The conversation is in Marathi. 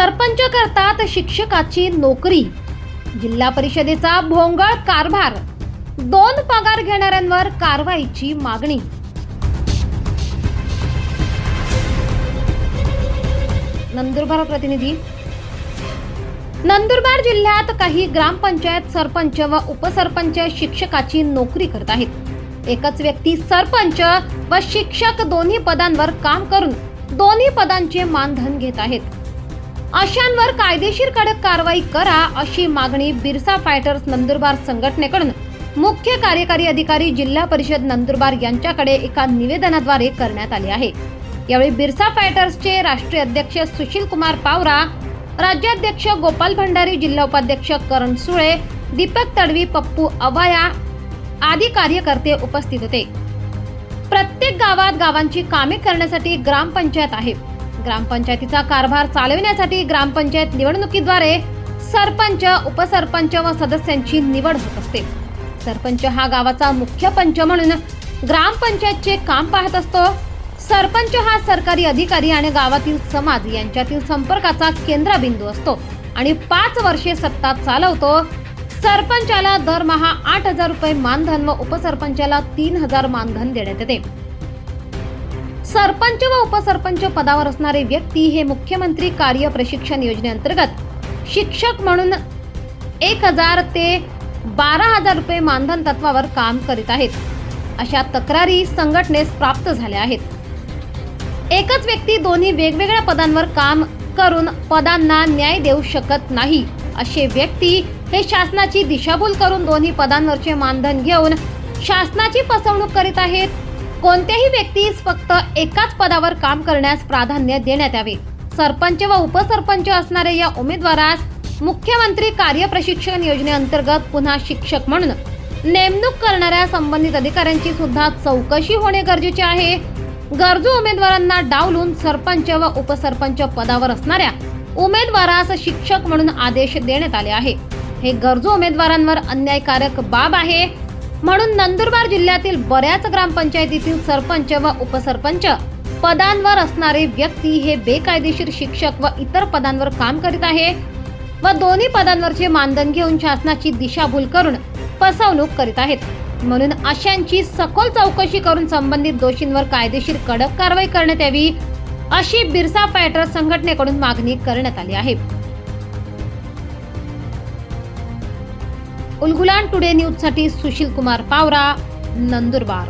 सरपंच करतात शिक्षकाची नोकरी. जिल्हा परिषदेचा भोंगळ कारभार. दोन पगार घेणाऱ्यांवर कारवाईची मागणी. नंदुरबार प्रतिनिधी. नंदुरबार जिल्ह्यात काही ग्रामपंचायत सरपंच व उपसरपंच शिक्षकाची नोकरी करत आहेत. एकच व्यक्ती सरपंच व शिक्षक दोन्ही पदांवर काम करून दोन्ही पदांचे मानधन घेत आहेत. अशांवर कायदेशीर कडक कारवाई करा अशी मागणी बिरसा फायटर्स नंदुरबार संघटनेकडून. मुख्य कार्यकारी अधिकारी जिल्हा परिषद नंदुरबार यांच्याकडे एका निवेदनाद्वारे करण्यात आली आहे. यावेळी बिरसा फायटर्सचे राष्ट्रीय अध्यक्ष सुशील कुमार पावरा राज्याध्यक्ष गोपाल भंडारी जिल्हा उपाध्यक्ष करण सुळे दीपक तडवी पप्पू अवाया आदी कार्यकर्ते उपस्थित होते. प्रत्येक गावात गावांची कामे करण्यासाठी ग्रामपंचायत आहे. ग्रामपंचायतीचा कारभार चालविण्यासाठी ग्रामपंचायत निवडणुकीद्वारे सरपंच उपसरपंच व सदस्यांची निवड होत असते. सरपंच हा गावाचा मुख्य पंच म्हणून ग्रामपंचायतचे काम पाहत असतो. सरपंच हा सरकारी अधिकारी आणि गावातील समाज यांच्यातील संपर्काचा केंद्रबिंदू असतो आणि पाच वर्षे सत्ता चालवतो. सरपंचाला दरमहा आठ हजार रुपये मानधन व उपसरपंचाला तीन हजार मानधन देण्यात येते. सरपंच व उपसरपंच पदावर असणारे व्यक्ती हे मुख्यमंत्री कार्य प्रशिक्षण योजनेअंतर्गत शिक्षक म्हणून एक हजार ते बारा हजार रुपये मानधन तत्वावर काम करीत आहेत. अशा तक्रारी संघटनेस प्राप्त झाल्या आहेत. एकच व्यक्ती दोन्ही वेगवेगळ्या पदांवर काम करून पदांना न्याय देऊ शकत नाही असे व्यक्ती हे शासनाची दिशाभूल करून दोन्ही पदांवरचे मानधन घेऊन शासनाची फसवणूक करीत आहेत. कोणत्याही व्यक्तीस फक्त एकाच पदावर काम करण्यास प्राधान्य देण्यात यावे. सरपंच व उपसरपंच असणाऱ्या या उमेदवारास मुख्यमंत्री कार्य प्रशिक्षण योजनेअंतर्गत पुन्हा शिक्षक म्हणून नेमणूक करणाऱ्या संबंधित अधिकाऱ्यांची सुद्धा चौकशी होणे गरजेचे आहे. गरजू उमेदवारांना डावलून सरपंच व उपसरपंच पदावर असणाऱ्या उमेदवारास शिक्षक म्हणून आदेश देण्यात आले आहे. हे गरजू उमेदवारांवर अन्यायकारक बाब आहे. म्हणून नंदुरबार जिल्ह्यातील बऱ्याच ग्रामपंचायतीतील सरपंच व उपसरपंच पदांवर असणारे व्यक्ती हे बेकायदेशीर शिक्षक व इतर पदांवर काम करीत आहे व दोन्ही पदांवरचे मानधन घेऊन शासनाची दिशाभूल करून फसवणूक करीत आहेत. म्हणून अशांची सखोल चौकशी करून संबंधित दोषींवर कायदेशीर कडक कारवाई करण्यात यावी अशी बिरसा फायटर संघटनेकडून मागणी करण्यात आली आहे. उलगुलान टुडे न्यूजसाठी सुशील कुमार पावरा नंदुरबार.